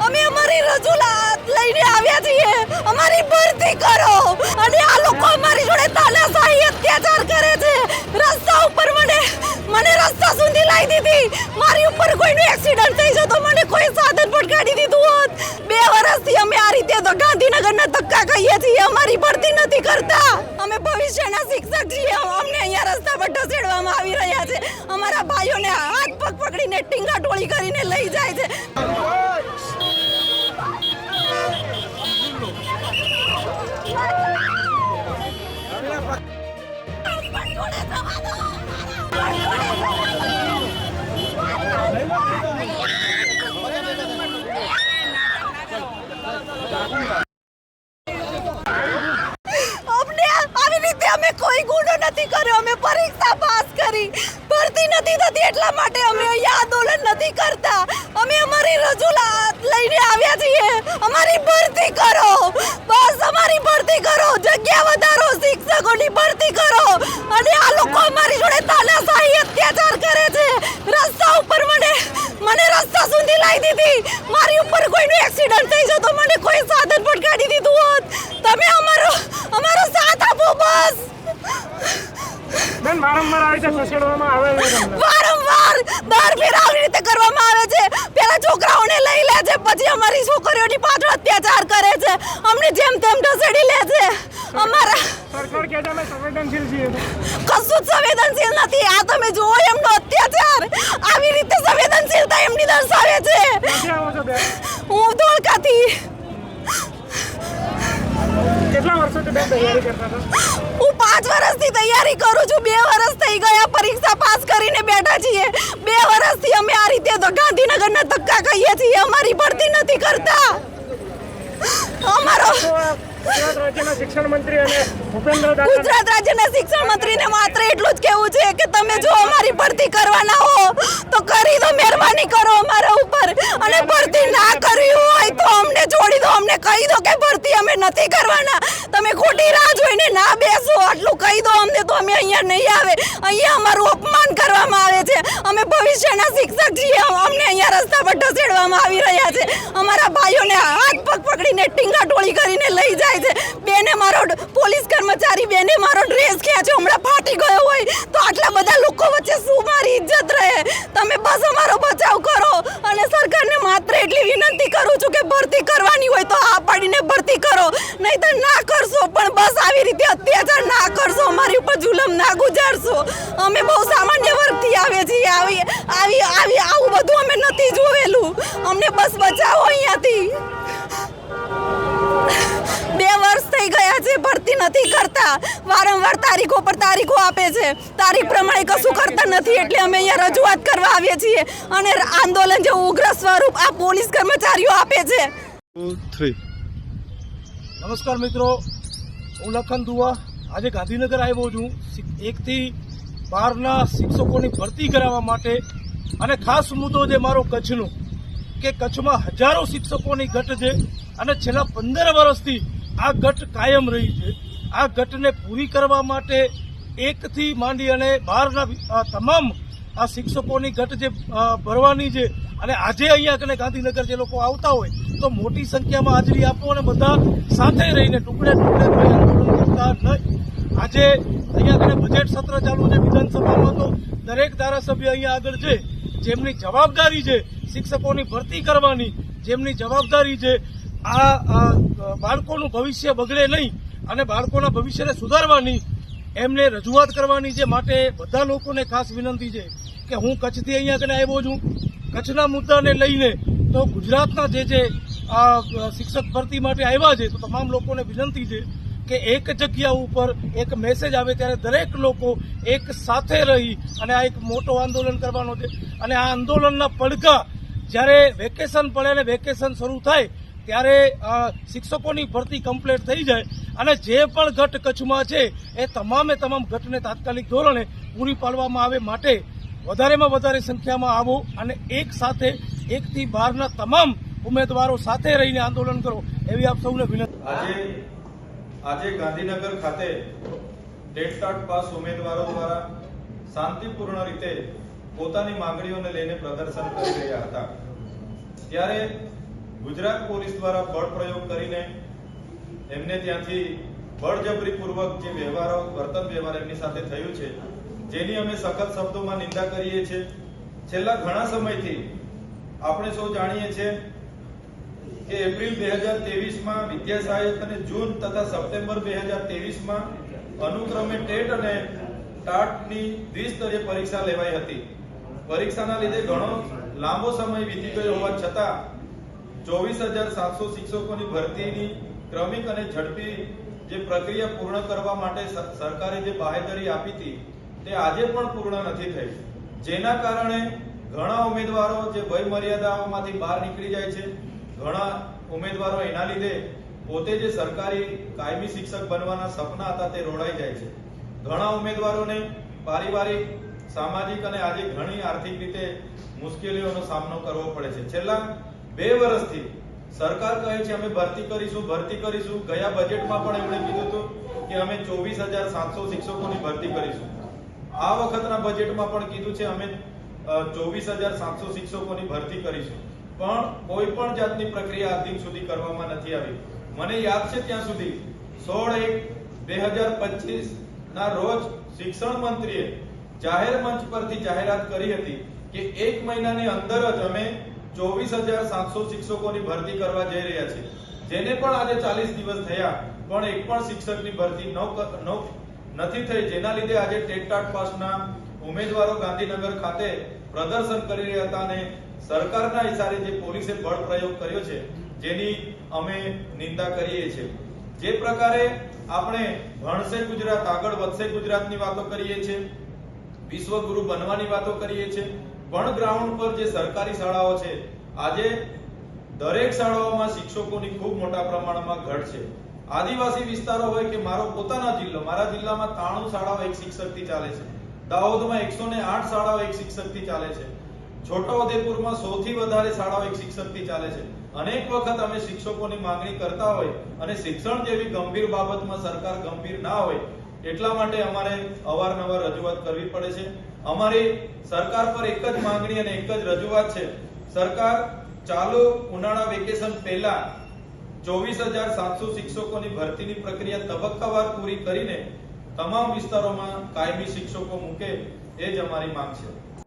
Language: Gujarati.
અમે અમારી રજૂઆત લઈને આવ્યા છીએ. અમારી ભરતી કરો. અને આ લોકો અમારી જોડે તાનાશાહી અત્યાચાર કરે છે. રસ્તા ઉપર મને મને રસ્તા સુધી લાવી દીધી. મારી ઉપર કોઈનું એક્સિડન્ટ થઈ જતો મને કોઈ સાધન પણ કાઢી દીધું હોત. બે વર્ષથી અમે આ રીતે તો ગાંધીનગરના ધક્કા કહીએ છીએ. અમારી ભરતી નથી કરતા. અમે ભવિષ્યના શિક્ષક છીએ. અમને અહીંયા રસ્તા પર ઢસેડવામાં આવી રહ્યા છે. અમારા ભાઈઓને હાથ પગ પકડીને ટીંગા ટોળી કરીને લઈ જાય છે. અમે કોઈ ગુનો નથી કર્યો, અમે પરીક્ષા પાસ કરી. ભરતી નથી થતી એટલા માટે અમે અહીંયા આંદોલન નથી કરતા. અમે અમારી રજૂઆત લઈને આવ્યા છીએ. અમારી ભરતી કરો બસ અમારી ભરતી કરો જગ્યા વધારો શિક્ષકોની ભરતી કરો અને આ લોકો અમારી જોડે તાનાશાહી અત્યાચાર કરે છે રસ્તા ઉપર મને મને રસ્તા સુધી લાવી દીધી મારી ઉપર કોઈનું એક્સિડન્ટ થઈ જતો મને કોઈ સાધન પણ કાઢી દીધું હોત તમે અમારો અમારો સાથ આપો બસ બેન વારંવાર આવી રીતે ખસેડવામાં આવે છે વારંવાર દર ફેર આવી રીતે કરવામાં આવે છે. પેલા છોકરાઓને લઈ લે છે પછી અમારી છોકરીઓની પાછળ અત્યાચાર કરે છે. અમને જેમ તેમ ઢસેડી લે છે. અમારા સરકાર કહે છે અમે સંવેદનશીલ છીએ. કશું જ સંવેદનશીલ નથી. આ તમે જુઓ એમનો અત્યાચાર. આવી રીતે સંવેદનશીલતા એમની દર્શાવે છે. ક્યાંથી આવો છો બેન? હું ધોળકાથી. કેટલા વર્ષોથી બેન તૈયારી કરતા હતા? હું પાંચ વર્ષથી તૈયારી કરું છું. બે વર્ષ થઈ ગયા પરીક્ષા પાસ કરીને બેઠા છીએ. બે વર્ષથી અમે આ રીતે ગાંધીનગરના ધક્કા કહીએ છીએ. અમારી ભરતી નથી કરતા. અમારો ગુજરાત રાજ્યના શિક્ષણ મંત્રી અને ગુજરાત રાજ્યના શિક્ષણ મંત્રીને માત્ર એટલું જ કહેવું છે કે તમે જો અમારી ભરતી કરવાના હો તો કરી દો મહેરબાની કરો અમારા ઉપર. અને ભરતી ના કરવી હોય તો અમને છોડી દો અમને કહી દો કે ભરતી નથી કરવાના. તમે ખોટી રાહ જોઈને ના બેસો. આટલું કહી દો અમને તો અમે અહીંયા નહીં આવે. અહીંયા અમારું અપમાન કરવામાં આવે છે. અમે ભવિષ્યના શિક્ષક છીએ. અમને અહીંયા રસ્તા પર ઢસેડવામાં આવી રહ્યા છે. અમારા ભાઈઓને હાથ પગ પકડીને ટીંગા ટોળી કરીને લઈ જાય છે. બેને મારો પોલીસ કર્મચારી બેને મારો ડ્રેસ ખેંચ્યો હમણાં ફાટી ગયો હોય. તો આટલા બધા લોકો વચ્ચે શું મારી ઇજ્જત રહે? તમે બસ અમારો બચાવ કરો અને સરકારને માત્ર એટલી વિનંતી કરું છું કે ભરતી કરવાની હોય તો આ પાડીને ભરતી કરો તો ના કરશો. પણ બસ આવી રીતે અત્યાચાર ના કરશો, અમારી ઉપર જુલમ ના ગુજારશો. અમે બહુ સામાન્ય વર્ગથી આવે છીએ, આવી આવી આવી, આવું બધું અમે નથી જોવેલું અમને બસ બચાવો અહીંયાથી. બે વર્ષ થઈ ગયા છે, ભરતી નથી કરતા. વારંવાર તારીખો પર તારીખો આપે છે. તારીખ પ્રમાણે કશું કરતા નથી, એટલે અમે અહીંયા રજૂઆત કરવા આવીએ છીએ. અને આંદોલન જે ઉગ્ર સ્વરૂપ આ પોલીસ કર્મચારીઓ આપે છે. થ્રી નમસ્કાર મિત્રો. હું લખન દુવા. આજે ગાંધીનગર આવ્યો છું. એકથી બારના શિક્ષકોની ભરતી કરાવવા માટે. અને ખાસ મુદ્દો છે મારો કચ્છનો, કે કચ્છમાં હજારો શિક્ષકોની ગટ છે અને છેલ્લા પંદર વર્ષથી આ ગટ કાયમ રહી છે. આ ગટને પૂરી કરવા માટે એકથી માંડી અને બહારના તમામ આ શિક્ષકોની ગટ જે ભરવાની છે અને આજે અહીંયા કને ગાંધીનગર જે લોકો આવતા હોય, તો મોટી સંખ્યામાં હાજરી આપો અને બધા સાથે રહીને ટુકડે ટુકડે કોઈ આંદોલન કરતા નહીં. આજે અહીંયા કને બજેટ સત્ર ચાલુ છે, વિધાનસભામાં તો દરેક ધારાસભ્ય અહીંયા આગળ છે, જેમની જવાબદારી છે શિક્ષકોની ભરતી કરવાની, જેમની જવાબદારી છે આ બાળકોનું ભવિષ્ય બગડે નહીં અને બાળકોના ભવિષ્યને સુધારવાની એમને રજૂઆત કરવાની છે માટે બધા લોકોને ખાસ વિનંતી છે કે હું કચ્છથી અહીંયા કને આવ્યો છું. કચ્છના મુદ્દાને લઈને તો ગુજરાતના જે જે આ શિક્ષક ભરતી માટે આવ્યા છે, તો તમામ લોકોને વિનંતી છે કે એક જગ્યા ઉપર એક મેસેજ આવે ત્યારે દરેક લોકો એક સાથે રહી અને આ એક મોટો આંદોલન કરવાનો છે. અને આ આંદોલનના પડઘા જ્યારે વેકેશન પડે અને વેકેશન શરૂ થાય ત્યારે શિક્ષકોની ભરતી કમ્પ્લીટ થઈ જાય અને જે પણ ઘટ કચ્છમાં છે એ તમામે તમામ ઘટને તાત્કાલિક ધોરણે પૂરી પાડવામાં આવે માટે વધારેમાં વધારે સંખ્યામાં આવો અને એક સાથે એકથી બહારના તમામ ઉમેદવારો સાથે રહીને આંદોલન કરો એવી આપ સૌને વિનંતી આજે આજે ગાંધીનગર ખાતે ડેટ પાસ ઉમેદવારો દ્વારા શાંતિપૂર્ણ રીતે પોતાની માંગણીઓને લઈને પ્રદર્શન કરી રહ્યા હતા. ત્યારે ગુજરાત પોલીસ દ્વારા બળ પ્રયોગ કરીને એમને ત્યાંથી બળજબરીપૂર્વક જે વ્યવહારો, વર્તન વ્યવહાર એમની સાથે થયું છે જેની અમે સખત શબ્દોમાં નિંદા કરીએ છીએ. છેલ્લા ઘણા સમયથી આપણે સૌ જાણીએ છીએ કે એપ્રિલ બે હજાર તેવીસમાં વિદ્યા સહાયક અને જૂન તથા સપ્ટેમ્બર બે હજાર તેવીસમાં અનુક્રમે ટેટ અને ટાટની દ્વિસ્તરીય પરીક્ષા લેવાઈ હતી. પરીક્ષાના લીધે ઘણો લાંબો સમય વીતી ગયો હોવા છતાં ચોવીસ હજાર સાતસો શિક્ષકોની ભરતીની ક્રમિક અને ઝડપી જે પ્રક્રિયા પૂર્ણ કરવા માટે સરકારે જે બાહેધરી આપી હતી તે આજે પણ પૂર્ણ નથી થઈ જેના કારણે ઘણા ઉમેદવારો જે વય મર્યાદાઓમાંથી બહાર નીકળી જાય છે, ઘણા ઉમેદવારો એના લીધે પોતે જે સરકારી કાયમી શિક્ષક બનવાના સપના હતા તે રોડાઈ જાય છે. ઘણા ઉમેદવારોને પારિવારિક, સામાજિક અને આજે ઘણી આર્થિક રીતે મુશ્કેલીઓનો સામનો કરવો પડે છે. છેલ્લા બે વર્ષથી સરકાર કહે છે, અમે ભરતી કરીશું ભરતી કરીશું. ગયા બજેટમાં પણ એમણે કીધું હતું કે અમે ચોવીસ હજાર સાતસો શિક્ષકોની ભરતી કરીશું. આ વખતના બજેટમાં પણ કીધું છે, અમે ચોવીસ હજાર સાતસો શિક્ષકોની ભરતી કરીશું. પણ કોઈ પણ જાતની પ્રક્રિયા આજ સુધી કરવામાં નથી આવી. મને યાદ છે ત્યાં સુધી સોળ એક બે હજાર પચીસ ના રોજ શિક્ષણ મંત્રીએ જાહેર મંચ પરથી જાહેરાત કરી હતી કે એક મહિનાની અંદર જ અમે ચોવીસ હજાર સાતસો શિક્ષકોની ભરતી કરવા જઈ રહ્યા છીએ. જેને પણ આજે ચાલીસ દિવસ થયા, પણ એક પણ શિક્ષકની ભરતી ન નથી થઈ. જેના લીધે આજે ટેટટાટ પાસના ઉમેદવારો ગાંધીનગર ખાતે પ્રદર્શન કરી રહ્યા હતા અને સરકારના ઇશારે જે પોલીસે બળ પ્રયોગ કર્યો છે, જેની અમે નિંદા કરીએ છીએ. જે પ્રકારે આપણે ભણશે ગુજરાત, આગળ વધશે ગુજરાતની વાતો કરીએ છીએ, વિશ્વગુરુ બનવાની વાતો કરીએ છીએ. પણ ગ્રાઉન્ડ પર જે સરકારી શાળાઓ છે, આજે દરેક શાળાઓમાં શિક્ષકોની ખૂબ મોટા પ્રમાણમાં ઘટ છે. આદિવાસી વિસ્તારો હોય કે મારો પોતાના જિલ્લો, મારા જિલ્લામાં ત્રાણું શાળાઓ એક શિક્ષકથી ચાલે છે. દાહોદમાં એકસો ને આઠ શાળાઓ એક શિક્ષકથી ચાલે છે. છોટાઉદેપુરમાં સૌથી વધારે શાળાઓ એક શિક્ષકથી ચાલે છે. અનેક વખત અમે શિક્ષકોની માંગણી કરતા હોય અને શિક્ષણ જેવી ગંભીર બાબતમાં સરકાર ગંભીર ના હોય, એટલા માટે અમારે અવારનવાર રજૂઆત કરવી પડે છે. અમારી સરકાર પર એક જ માંગણી અને એક જ રજૂઆત છે. સરકાર ચાલુ ઉનાળા વેકેશન પહેલા ચોવીસ હજાર સાતસો શિક્ષકોની ભરતીની પ્રક્રિયા તબક્કાવાર પૂરી કરીને તમામ વિસ્તારોમાં કાયમી શિક્ષકો મૂકે એ જ અમારી માંગ છે.